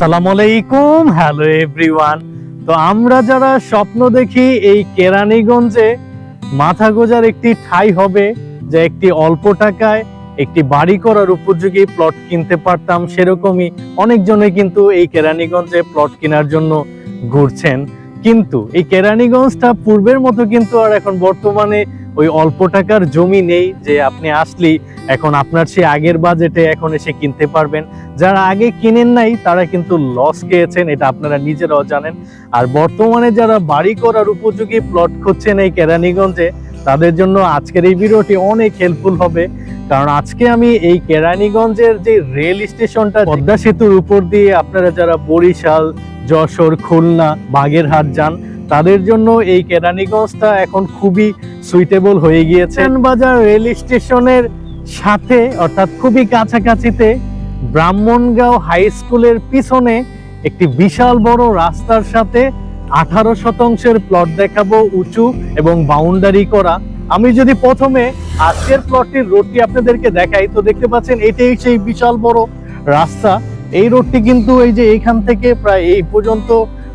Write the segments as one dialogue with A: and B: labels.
A: আসসালামু আলাইকুম, hello everyone. তো আমরা যারা স্বপ্ন দেখি এই কেরানীগঞ্জে, মাথা গোজার একটি ঠাই হবে যে একটি অল্প টাকায় একটি বাড়ি করার উপযোগী প্লট কিনতে পারতাম। সেরকমই অনেকজনে কিন্তু এই কেরানীগঞ্জে প্লট কেনার জন্য ঘুরছেন। কিন্তু এই কেরানীগঞ্জটা পূর্বের মতো কিন্তু আর এখন বর্তমানে ওই অল্প টাকার জমি নেই যে আপনি আসলেই এখন আপনার সেই আগের বাজেটে এখন এসে কিনতে পারবেন। যারা আগে কিনেন নাই, তারা কিন্তু লস খেয়েছেন, এটা আপনারা নিজেরাও জানেন। আর বর্তমানে যারা বাড়ি করার উপযোগী প্লট খুঁজছেন এই কেরানীগঞ্জে, তাদের জন্য আজকের এই ভিডিওটি অনেক হেল্পফুল হবে। কারণ আজকে আমি এই কেরানীগঞ্জের যে রেল স্টেশনটা পদ্মা সেতুর উপর দিয়ে আপনারা যারা বরিশাল, যশোর, খুলনা, বাগেরহাট যান, তাদের জন্য এই কেরানীগঞ্জটা এখন খুবই সুইটেবল হয়ে গিয়েছে। বাজার রেল স্টেশনের সাথে, অর্থাৎ খুবই কাছাকাছিতে, ব্রাহ্মণগাঁও হাই স্কুলের পিছনে একটি বিশাল বড় রাস্তার সাথে আঠারো শতাংশের প্লট দেখাবো উঁচু এবং বাউন্ডারি করা। আমি যদি প্রথমে আজকের প্লটটির রোডটি আপনাদেরকে দেখাই, তো দেখতে পাচ্ছেন এটাই সেই বিশাল বড় রাস্তা। এই রোডটি কিন্তু এই যে এইখান থেকে প্রায় এই পর্যন্ত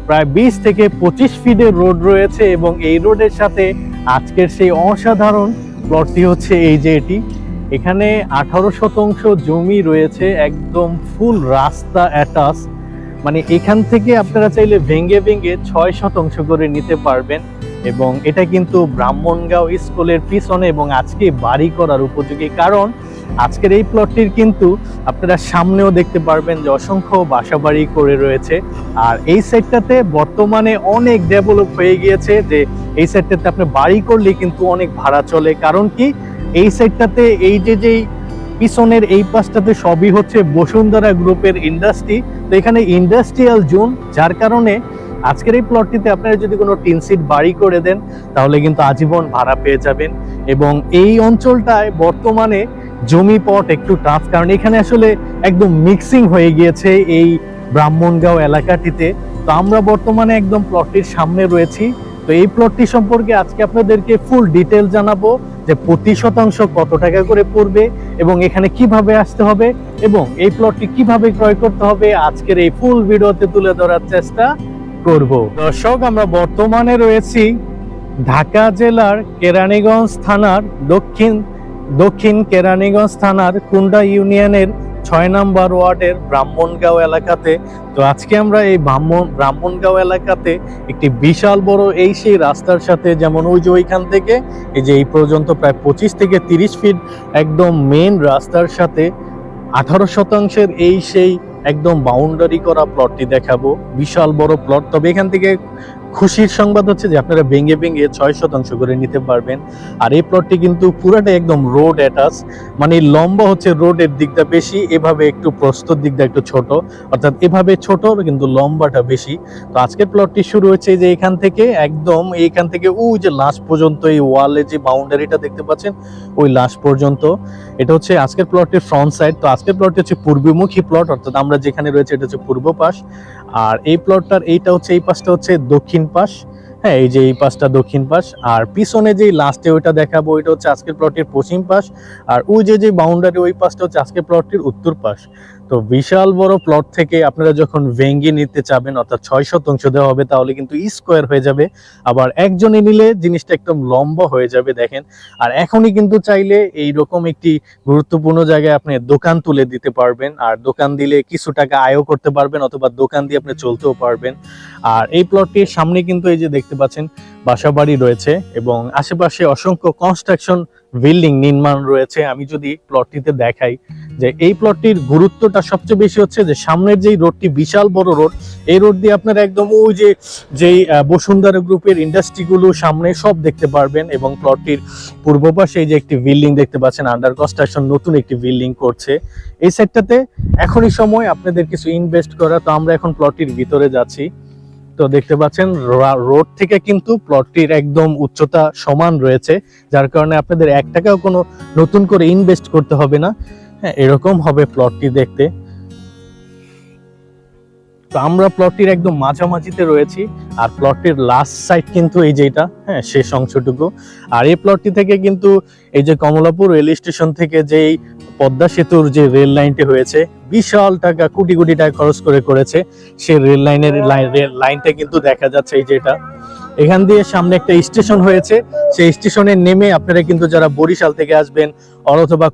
A: প্রায় বিশ থেকে পঁচিশ ফিটের রোড রয়েছে এবং এই রোডের সাথে আজকের সেই অসাধারণ প্লটটি হচ্ছে এই যে এটি। এখানে আঠারো শতাংশ জমি রয়েছে, একদম ফুল রাস্তা অ্যাটাচ মানে এখান থেকে আপনারা চাইলে ভেঙ্গে ভেঙ্গে ছয় শতাংশ করে নিতে পারবেন। এবং এটা কিন্তু ব্রাহ্মণগাঁও স্কুলের পিছনে এবং আজকে বাড়ি করার উপযোগী। কারণ আজকের এই প্লটটির কিন্তু আপনারা সামনেও দেখতে পারবেন যে অসংখ্য বাসাবাড়ি করে রয়েছে। আর এই সাইডটাতে বর্তমানে অনেক ডেভেলপ হয়ে গিয়েছে যে এই সাইডটাতে আপনি বাড়ি করলে কিন্তু অনেক ভাড়া চলে। কারণ কি? এই সাইডটাতে এই যে যেই পিছনের এই পাশটাতে সবই হচ্ছে বসুন্ধরা গ্রুপের ইন্ডাস্ট্রি তো এখানে ইন্ডাস্ট্রিয়াল জোন যার কারণে আজকের এই প্লটটিতে আপনারা যদি কোনো টিন সিট বাড়ি করে দেন, তাহলে কিন্তু আজীবন ভাড়া পেয়ে যাবেন। এবং এই অঞ্চলটায় বর্তমানে জমি পট একটু টাফ কারণ এখানে আসলে একদম মিক্সিং হয়ে গিয়েছে এই ব্রাহ্মণগাঁও এলাকাটিতে। তো আমরা বর্তমানে একদম প্লটটির সামনে রয়েছি। তো এই প্লটটি সম্পর্কে আজকে আপনাদেরকে ফুল ডিটেল জানাব যে প্রতি শতাংশ কত টাকা করে পড়বে এবং এখানে কীভাবে আসতে হবে এবং এই প্লটটি কীভাবে ক্রয় করতে হবে আজকের এই ফুল ভিডিওতে তুলে ধরার চেষ্টা করব। দর্শক, আমরা বর্তমানে রয়েছি ঢাকা জেলার কেরানীগঞ্জ থানার দক্ষিণ দক্ষিণ কেরানীগঞ্জ থানার কুন্ডা ইউনিয়নের ছয় নাম্বার ওয়ার্ডের ব্রাহ্মণগাঁও এলাকাতে। তো আজকে আমরা এই ব্রাহ্মণ, ব্রাহ্মণগাঁও এলাকাতে একটি বিশাল বড় এই সেই রাস্তার সাথে যেমন ওই যে ওইখান থেকে, এই যে এই পর্যন্ত প্রায় পঁচিশ থেকে তিরিশ ফিট একদম মেন রাস্তার সাথে আঠারো শতাংশের এই সেই একদম বাউন্ডারি করা প্লটটি দেখাবো। বিশাল বড় প্লট তবে এখান থেকে খুশির সংবাদ হচ্ছে যে আপনারা ভেঙে ভেঙে ছয় শতাংশ করে নিতে পারবেন। আর এই প্লটটি কিন্তু পুরাটাই একদম রোড অ্যাটাচ মানে লম্বা হচ্ছে রোডের দিকটা বেশি, এভাবে একটু প্রস্তর দিকটা একটু ছোট। অর্থাৎ এভাবে ছোট কিন্তু লম্বাটা বেশি। তো আজকের প্লটটি শুরু হচ্ছে যে এখান থেকে, একদম এইখান থেকে ওই যে লাস্ট পর্যন্ত এই ওয়ালে যে বাউন্ডারিটা দেখতে পাচ্ছেন, ওই লাস্ট পর্যন্ত। এটা হচ্ছে আজকের প্লটের ফ্রন্ট সাইড তো আজকের প্লটটি হচ্ছে পূর্বমুখী প্লট অর্থাৎ আমরা যেখানে রয়েছে এটা হচ্ছে পূর্ব পাশ। আর এই প্লটটার এইটা হচ্ছে, এই পাশটা হচ্ছে দক্ষিণ পাশ হ্যাঁ এই যে এই পাশটা দক্ষিণ পাশ, আর পিছনে যে লাস্টে ওইটা দেখাবো, ওইটা হচ্ছে আজকের প্লটের পশ্চিম পাশ, আর ওই যে যে বাউন্ডারি ওই পাশটা হচ্ছে আজকের প্লটটির উত্তর পাশ। তো বিশাল বড় প্লট থেকে আপনারা যখন ভেঙ্গে নিতে চাবেন, অর্থাৎ ছয় শতাংশ দেওয়া হবে, তাহলে কিন্তু স্কোয়ার হয়ে যাবে। আবার একজনে নিলে জিনিসটা একদম লম্বা হয়ে যাবে, দেখেন। আর এখনই কিন্তু চাইলে এই রকম একটি গুরুত্বপূর্ণ জায়গায় আপনি দোকান তুলে দিতে পারবেন। আর দোকান দিলে কিছু টাকা আয়ও করতে পারবেন, অথবা দোকান দিয়ে আপনি চলতেও পারবেন। আর এই প্লটটির সামনে কিন্তু এই যে দেখতে পাচ্ছেন, বাসাবাড়ি রয়েছে এবং আশেপাশে অসংখ্য কনস্ট্রাকশন বিল্ডিং নির্মাণ রয়েছে। আমি যদি প্লটটিতে দেখাই যে এই প্লটটির গুরুত্বটা সবচেয়ে বেশি হচ্ছে যে সামনের যেই রোডটি বিশাল বড় রোড, এই রোড দিয়ে আপনারা একদম ওই যে, যেই বসুন্ধরা গ্রুপের ইন্ডাস্ট্রিগুলো সামনে সব দেখতে পারবেন এবং প্লটটির পূর্ব পাশে যে একটি বিল্ডিং দেখতে পাচ্ছেন আন্ডার কনস্ট্রাকশন নতুন একটি বিল্ডিং করছে। এই সেক্টরতে এখনই সময় আপনাদের কিছু ইনভেস্ট করা, তো আমরা এখন প্লটটির ভিতরে যাচ্ছি। তো দেখতে পাচ্ছেন রোড থেকে কিন্তু প্লটটির একদম উচ্চতা সমান রয়েছে, যার কারণে আপনাদের এক টাকাও কোনো নতুন করে ইনভেস্ট করতে হবে না। হ্যাঁ এরকম হবে প্লটটি দেখতে। তো আমরা প্লটটির একদম মাঝামাঝিতে রয়েছি, আর প্লটটির লাস্ট সাইড কিন্তু এই যেটা হ্যাঁ শেষ অংশটুকু। আর এই প্লটটি থেকে কিন্তু এই যে কমলাপুর রেল স্টেশন থেকে যেই পদ্মা সেতুর যে রেল লাইনটি হয়েছে, বিশাল টাকা, কোটি কোটি টাকা খরচ করে করেছে, সেই রেল লাইনের লাইন লাইনটা কিন্তু দেখা যাচ্ছে এই যেটা। এখান দিয়ে সামনে একটা স্টেশন হয়েছে। সেই স্টেশনে নেমে আপনারা কিন্তু যারা বরিশাল থেকে আসবেন অথবা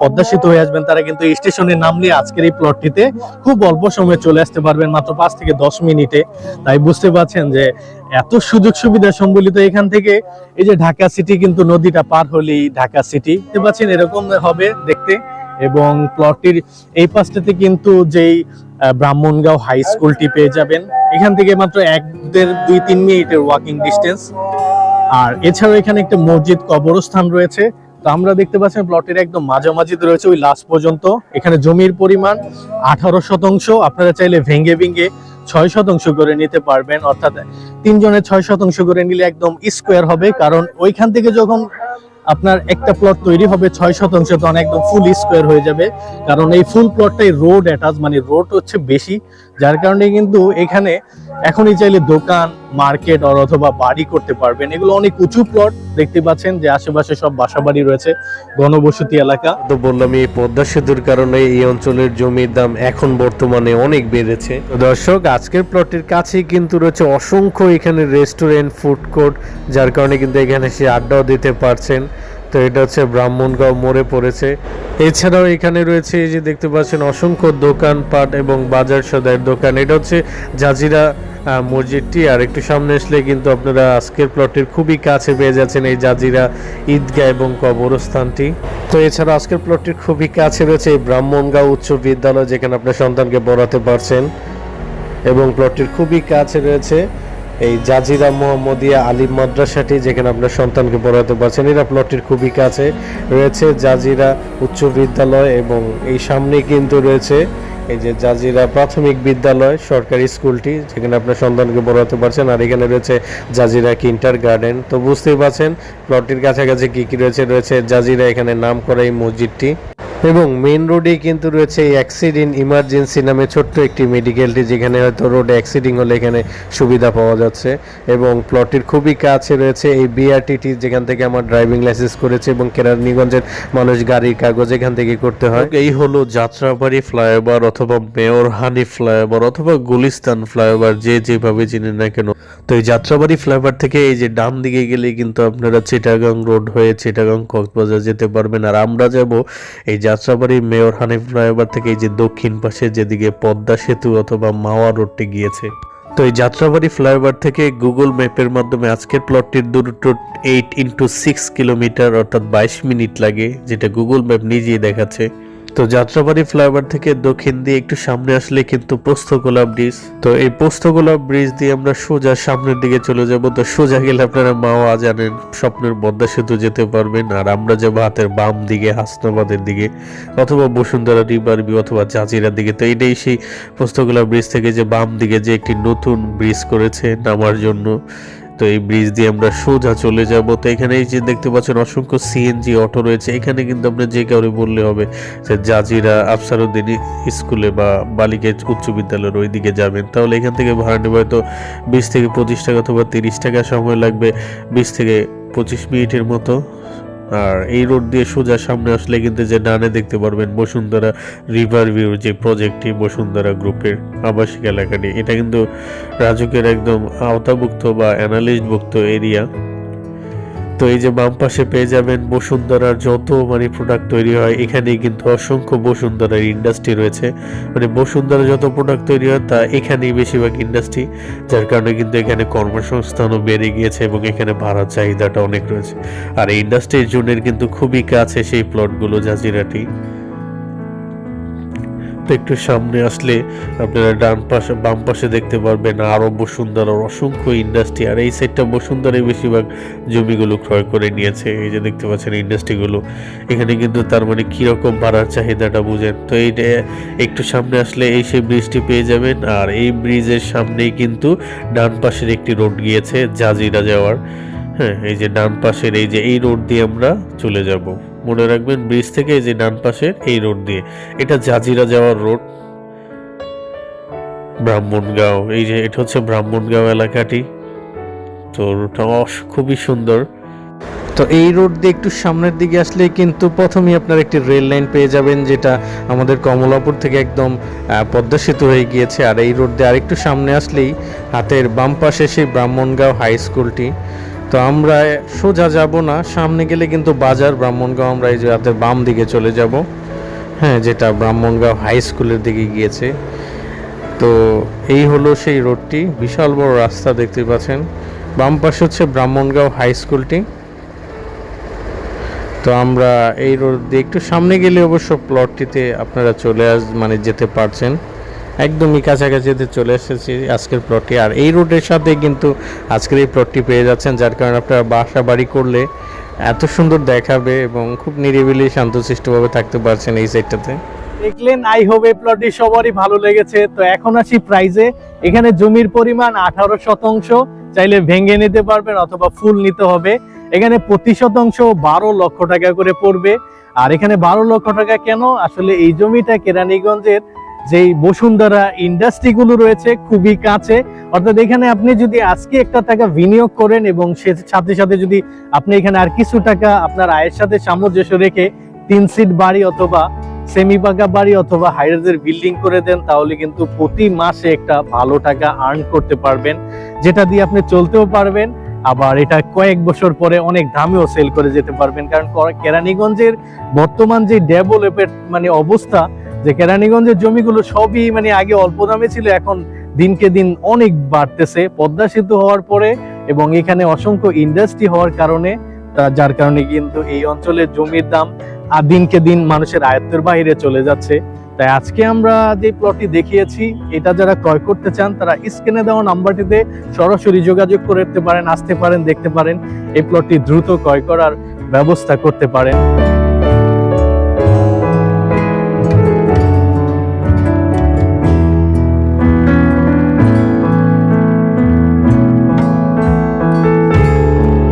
A: পদ্মা সেতু হয়ে আসবেন, তারা কিন্তু স্টেশনে নামলে আজকের এই প্লটটিতে খুব অল্প সময়ে চলে আসতে পারবেন, মাত্র পাঁচ থেকে দশ মিনিটে। তাই বুঝতে পারছেন যে এত সুযোগ সুবিধা সম্বলিত এখান থেকে। এই যে ঢাকা সিটি কিন্তু নদীটা পার হলেই ঢাকা সিটি। দেখতে পাচ্ছেন এরকম হবে দেখতে। এবং প্লটটির এই পাশটাতে কিন্তু যেই ব্রাহ্মণগাঁও হাই স্কুলটি পেয়ে যাবেন। এখান থেকে মাত্র এক, দেড়, দুই, তিন মিনিটের ওয়াকিং ডিস্টেন্স আর এছাড়াও এখানে একটা মসজিদ কবরস্থান রয়েছে। তো আমরা দেখতে পাচ্ছেন প্লটের একদম মাঝামাঝিতে রয়েছে, ওই লাস্ট পর্যন্ত। এখানে জমির পরিমাণ আঠারো শতাংশ। আপনারা চাইলে ভেঙ্গে ভেঙ্গে ছয় শতাংশ করে নিতে পারবেন। অর্থাৎ তিনজনের ছয় শতাংশ করে নিলে একদম স্কোয়ার হবে। কারণ ওইখান থেকে যখন আপনার একটা প্লট তৈরি হবে ছয় শতাংশ তখন একদম ফুল স্কোয়ার হয়ে যাবে। কারণ এই ফুল প্লটটাই রোড অ্যাটাচ মানে রোড হচ্ছে বেশি। যার কারণে কিন্তু এখানে এখনই চাইলে দোকান, মার্কেট আর অথবা বাড়ি করতে পারবেন। এগুলো অনেক উঁচু প্লট দেখতে পাচ্ছেন যে আশেপাশে সব বাসা বাড়ি রয়েছে, ঘনবসতি এলাকা।
B: তো বললাম, এই পদ্মা সেতুর কারণে এই অঞ্চলের জমির দাম এখন বর্তমানে অনেক বেড়েছে। দর্শক, আজকের প্লটের কাছেই কিন্তু রয়েছে অসংখ্য এখানে রেস্টুরেন্ট ফুড কোর্ট যার কারণে কিন্তু এখানে সে আড্ডাও দিতে পারছেন। তো এটা হচ্ছে ব্রাহ্মণগাঁও মোড়ে পড়েছে। এছাড়াও এখানে রয়েছে এই যে দেখতে পাচ্ছেন অসংখ্য দোকানপাট এবং বাজার সদায়ের দোকান। এটা হচ্ছে জাজিরা মসজিদটি। আর একটু সামনে আসলে কিন্তু আপনারা আজকের প্লটের খুবই কাছে পেয়ে যাচ্ছেন এই জাজিরা ঈদগাহ এবং কবরস্থানটি। তো এছাড়া আজকের প্লটটির খুবই কাছে রয়েছে এই ব্রাহ্মণগাঁও উচ্চ বিদ্যালয়, যেখানে আপনার সন্তানকে পড়াতে পারছেন। এবং প্লটটির খুবই কাছে রয়েছে। এই জাজিরা মোহাম্মদিয়া আলিম মাদ্রাসাটি, যেখানে আপনার সন্তানকে পড়াতে পারছেন এরা প্লটটির খুবই কাছে রয়েছে, জাজিরা উচ্চ বিদ্যালয় এবং এই সামনে কিন্তু রয়েছে এই যে জাজিরা প্রাথমিক বিদ্যালয়, সরকারি স্কুলটি, যেখানে আপনার সন্তানকে পড়াতে পারছেন আর এখানে রয়েছে জাজিরা কিন্টার গার্ডেন। তো বুঝতেই পারছেন, প্লটটির কাছাকাছি কি কি রয়েছে? রয়েছে জাজিরা এখানে নাম করা এই মসজিদটি। এবং মেইন রোডে কিন্তু রয়েছে অ্যাক্সিডেন্ট ইমার্জেন্সি নামে ছোট্ট একটি মেডিকেলটি যেখানে হয়তো রোডে অ্যাক্সিডেন্ট হলে এখানে সুবিধা পাওয়া যাচ্ছে। এবং প্লটটির খুবই কাছে রয়েছে এই বিআরটিটি যেখান থেকে আমার ড্রাইভিং লাইসেন্স করেছে এবং কেরানীগঞ্জের মানুষ গাড়ির কাগজ এখান থেকে করতে হয়। এই হলো যাত্রাবাড়ি ফ্লাইওভার অথবা মেয়র হানি ফ্লাইওভার অথবা গুলিস্তান ফ্লাইওভার, যে যেভাবে চিনেন না কেন। তো এই যাত্রাবাড়ি ফ্লাইওভার থেকে এই যে ডান দিকে গেলে কিন্তু আপনারা চিটাগাং রোড হয়ে চিটাগাং কক্সবাজার যেতে পারবেন। আর আমরা যাব এই যাত্রাবাড়ি মেয়র হানিফ ফ্লাইওভার থেকে এই যে দক্ষিণ পাশে যেদিকে পদ্মা সেতু অথবা মাওয়া রোডটি গিয়েছে। তো এই যাত্রাবাড়ি ফ্লাইওভার থেকে গুগল ম্যাপের মাধ্যমে আজকের প্লটটির দূরত্ব এইট ইন্টু সিক্স কিলোমিটার অর্থাৎ বাইশ মিনিট লাগে, যেটা গুগল ম্যাপ নিজেই দেখাচ্ছে। তো যাত্রাবাড়ি ফ্লাইওভার থেকে দক্ষিণ দিয়ে একটু সামনে আসলে কিন্তু পোস্তগোলা ব্রিজ। তো এই পোস্তগোলা ব্রিজ দিয়ে আমরা সোজা সামনের দিকে চলে যাব। তো সোজা গেলে আপনারা মাওয়া জানেন, স্বপ্নের পদ্মা সেতু যেতে পারবেন। আর আমরা যাব হাতের বাম দিকে, হাসনাবাদের দিকে, অথবা বসুন্ধরা রিভার ভিউ অথবা জাজিরার দিকে। তো এটাই সেই পোস্তগোলা ব্রিজ থেকে যে বাম দিকে যে একটি নতুন ব্রিজ করেছে নামার জন্য। তো এই ব্রিজ দিয়ে আমরা সোজা চলে যাব। তো এখানে এই যে দেখতে পাচ্ছেন অসংখ্য সিএনজি অটো রয়েছে। এখানে কিন্তু আপনি যে কাউরে বললে হবে যে জাজিরা আফসারুদ্দিন স্কুলে বা বালিকা উচ্চ বিদ্যালয়ের ওই দিকে যাবেন। তাহলে এখান থেকে ভাড়া নেবে হয়তো বিশ থেকে পঁচিশ টাকা অথবা তিরিশ টাকা সময় লাগবে, বিশ থেকে পঁচিশ মিনিটের মতো। আর এই রোড দিয়ে সোজা সামনে আসলে কিন্তু যে ডানে দেখতে পারবেন বসুন্ধরা রিভার ভিউ যে প্রজেক্টটি বসুন্ধরা গ্রুপের আবাসিক এলাকাটি। এটা কিন্তু রাজুকের একদম আওতাভুক্ত বা অ্যানালিস্টভুক্ত এরিয়া তো এই যে বাম পাশে পেয়ে যাবেন বসুন্ধরার যত মানে প্রোডাক্ট তৈরি হয়, এখানেই কিন্তু অসংখ্য বসুন্ধরার ইন্ডাস্ট্রি রয়েছে। মানে বসুন্ধরা যত প্রোডাক্ট তৈরি হয়, তা এখানেই বেশিরভাগ ইন্ডাস্ট্রি যার কারণে কিন্তু এখানে কর্মসংস্থানও বেড়ে গিয়েছে এবং এখানে ভাড়ার চাহিদাটা অনেক রয়েছে। আর এই ইন্ডাস্ট্রির জোনের কিন্তু খুবই কাছে সেই প্লটগুলো জাজিরাটি। একটু সামনে আসলে আপনারা ডান পাশে, বাম পাশে দেখতে পারবেন আরও বসুন্ধরার অসংখ্য ইন্ডাস্ট্রি আর এই সাইডটা বসুন্ধরাই বেশিরভাগ জমিগুলো ক্রয় করে নিয়েছে। এই যে দেখতে পাচ্ছেন ইন্ডাস্ট্রিগুলো এখানে কিন্তু তার মানে কীরকম ভাড়ার চাহিদাটা বুঝেন? তো এইটা একটু সামনে আসলে এই সেই ব্রিজটি পেয়ে যাবেন, আর এই ব্রিজের সামনেই কিন্তু ডান পাশের একটি রোড গিয়েছে, জাজিরা যাওয়ার। হ্যাঁ এই যে ডান পাশের এই যে, এই রোড দিয়ে আমরা চলে যাব। মনে রাখবেন, ব্রিজ থেকে যে ডান পাশের এই রোড দিয়ে। এটা জাজিরা যাওয়ার রোড।
C: ব্রাহ্মণগাঁও, এই যে এটা হচ্ছে ব্রাহ্মণগাঁও এলাকাটি। তো রোডটা খুবই সুন্দর। তো এই রোড দিয়ে একটু সামনের দিকে আসলে কিন্তু প্রথমেই আপনার একটি রেল লাইন পেয়ে যাবেন, যেটা আমাদের কমলাপুর থেকে একদম পদ্মা সেতু হয়ে গিয়েছে। আর এই রোড দিয়ে আরেকটু সামনে আসলেই হাতের বাম পাশে সেই ব্রাহ্মণগাঁও হাই স্কুলটি। তো আমরা সোজা যাব না, সামনে গেলে কিন্তু বাজার, ব্রাহ্মণগাঁও, আমরা এই যে হাতের বাম দিকে চলে যাব। হ্যাঁ যেটা ব্রাহ্মণগাঁও হাই স্কুলের দিকে গিয়েছে। তো এই হলো সেই রোডটি, বিশাল বড় রাস্তা দেখতে পাচ্ছেন। বাম পাশে হচ্ছে ব্রাহ্মণগাঁও হাই স্কুলটি। তো আমরা এই রোড দিয়ে একটু সামনে গেলে অবশ্য প্লটটিতে আপনারা চলে আস মানে যেতে পারছেন। একদমই কাছাকাছিতে চলে এসেছি আজকের প্লটটি আর এই রোডের সাথে কিন্তু আজকের এই প্লটটি পেয়ে যাচ্ছেন, যার কারণে আপনারা বাসা বাড়ি করলে এত সুন্দর দেখাবে এবং খুব নিরিবিলি, শান্তশিষ্টভাবে থাকতে পারছেন এই সাইডটাতে
A: দেখলেন আই হোপ এই প্লটটি সবারই ভালো লেগেছে। তো এখন আসি প্রাইজে এখানে জমির পরিমাণ আঠারো শতাংশ। চাইলে ভেঙে নিতে পারবেন অথবা ফুল নিতে হবে। এখানে প্রতি শতাংশ বারো লক্ষ টাকা করে পড়বে। আর এখানে বারো লক্ষ টাকা কেন? আসলে এই জমিটা কেরানীগঞ্জের যেই বসুন্ধরা ইন্ডাস্ট্রিগুলো রয়েছে খুবই কাছে। অর্থাৎ এখানে আপনি যদি আজকে একটা টাকা বিনিয়োগ করেন এবং সে সাথে সাথে যদি আপনি এখানে আর কিছু টাকা আপনার আয়ের সাথে সামঞ্জস্য রেখে তিন সিট বাড়ি অথবা সেমি পাকা বাড়ি অথবা হাইরাজের বিল্ডিং করে দেন, তাহলে কিন্তু প্রতি মাসে একটা ভালো টাকা আর্ন করতে পারবেন, যেটা দিয়ে আপনি চলতেও পারবেন। আবার এটা কয়েক বছর পরে অনেক দামেও সেল করে যেতে পারবেন, কারণ কেরানীগঞ্জের বর্তমান যে ডেভেলপের মানে অবস্থা যে কেরানীগঞ্জের জমিগুলো সবই মানে আগে অল্প দামে ছিল, এখন দিনকে দিন অনেক বাড়তেছে। পদ্মা সেতু হওয়ার পরে এবং এখানে অসংখ্য ইন্ডাস্ট্রি হওয়ার কারণে যার কারণে কিন্তু এই অঞ্চলের জমির দাম আর দিনকে দিন মানুষের আয়ত্তের বাইরে চলে যাচ্ছে। তাই আজকে আমরা যে প্লটটি দেখিয়েছি, এটা যারা ক্রয় করতে চান, তারা স্ক্রিনে দেওয়া নাম্বারটিতে সরাসরি যোগাযোগ করতে পারেন, আসতে পারেন, দেখতে পারেন। এই প্লটটি দ্রুত ক্রয় করার ব্যবস্থা করতে পারেন।